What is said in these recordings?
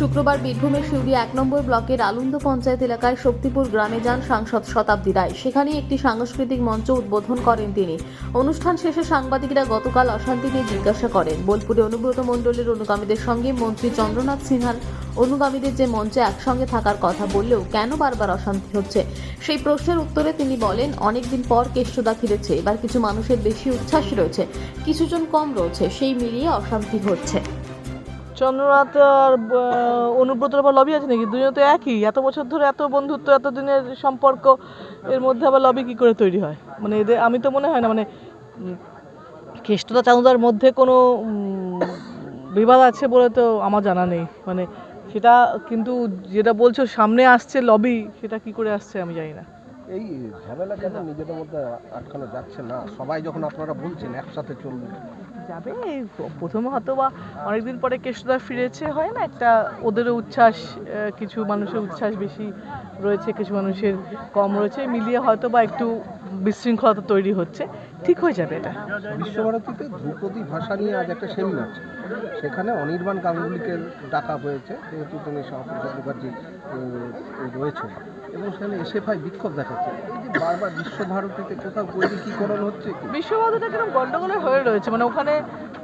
শুক্রবার বীরভূমের শিউরি এক নম্বর ব্লকের আলন্দ পঞ্চায়েত এলাকায় শক্তিপুর গ্রামে যান সাংসদ শতাব্দী রায়। সেখানে একটি সাংস্কৃতিক মঞ্চ উদ্বোধন করেন তিনি। অনুষ্ঠান শেষে সাংবাদিকরা গতকাল অশান্তি নিয়ে জিজ্ঞাসা করেন। বোলপুরে অনুব্রত মণ্ডলের অনুগামীদের সঙ্গে মন্ত্রী চন্দ্রনাথ সিনহার অনুগামীদের যে মঞ্চে একসঙ্গে থাকার কথা বললেও কেন বারবার অশান্তি হচ্ছে? সেই প্রশ্নের উত্তরে তিনি বলেন, অনেকদিন পর কেষ্টদা ফিরেছে, এবার কিছু মানুষের বেশি উচ্ছ্বাস রয়েছে, কিছুজন কম রয়েছে, সেই মিলিয়ে অশান্তি হচ্ছে চন্দ্রনাথ আর অনুব্রতর আবার লবি আছে নাকি? দুজনে তো একই। এত বছর ধরে এত বন্ধুত্ব, এত দিনের সম্পর্ক, এর মধ্যে আবার লবি কি করে তৈরি হয়? মানে এদের, আমি তো মনে হয় না মানে কেষ্টদা চাঁদার মধ্যে কোনো বিবাদ আছে বলে তো আমার জানা নেই। মানে সেটা কিন্তু যেটা বলছো, সামনে আসছে লবি সেটা কি করে আসছে আমি জানি না। এই ঝামেলা কেন নিজেদের মধ্যে আটকানো যাচ্ছে না। সবাই যখন আপনারা বলছেন একসাথে চলবে যাবে। প্রথমে হয়তো বা অনেকদিন পরে কেষ্টদা ফিরেছে, হয় না? একটা ওদেরও উচ্ছ্বাস কিছু মানুষের উচ্ছ্বাস বেশি রয়েছে, কিছু মানুষের কম রয়েছে। মিলিয়ে হয়তো বা একটু বিশৃঙ্খলতা তৈরি হচ্ছে। ঠিক হয়ে যাবে এটা। বিশ্বভারতীতে ধ্রুপদী ভাষা নিয়ে আজ একটা সেমিনার সেখানে অনির্বাণ গাঙ্গুলিকে ডাকা হয়েছে যেহেতু তুমি শ্যামাপ্রসাদ মুখার্জি রয়েছে এবং সেখানে এসে ভাই বিক্ষোভ দেখাচ্ছে। বারবার বিশ্বভারতীতে কোথাও বৈদিকীকরণ হচ্ছে বিশ্বভারতীটা কীরকম গন্ডগোলে হয়ে রয়েছে। মানে ওখানে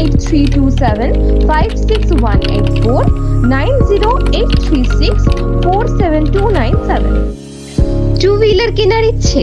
eight three two seven five six one eight four nine zero eight three six four seven two nine seven. Two wheeler কেনার ইচ্ছে?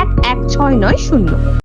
এক এক ছয় নয় শূন্য।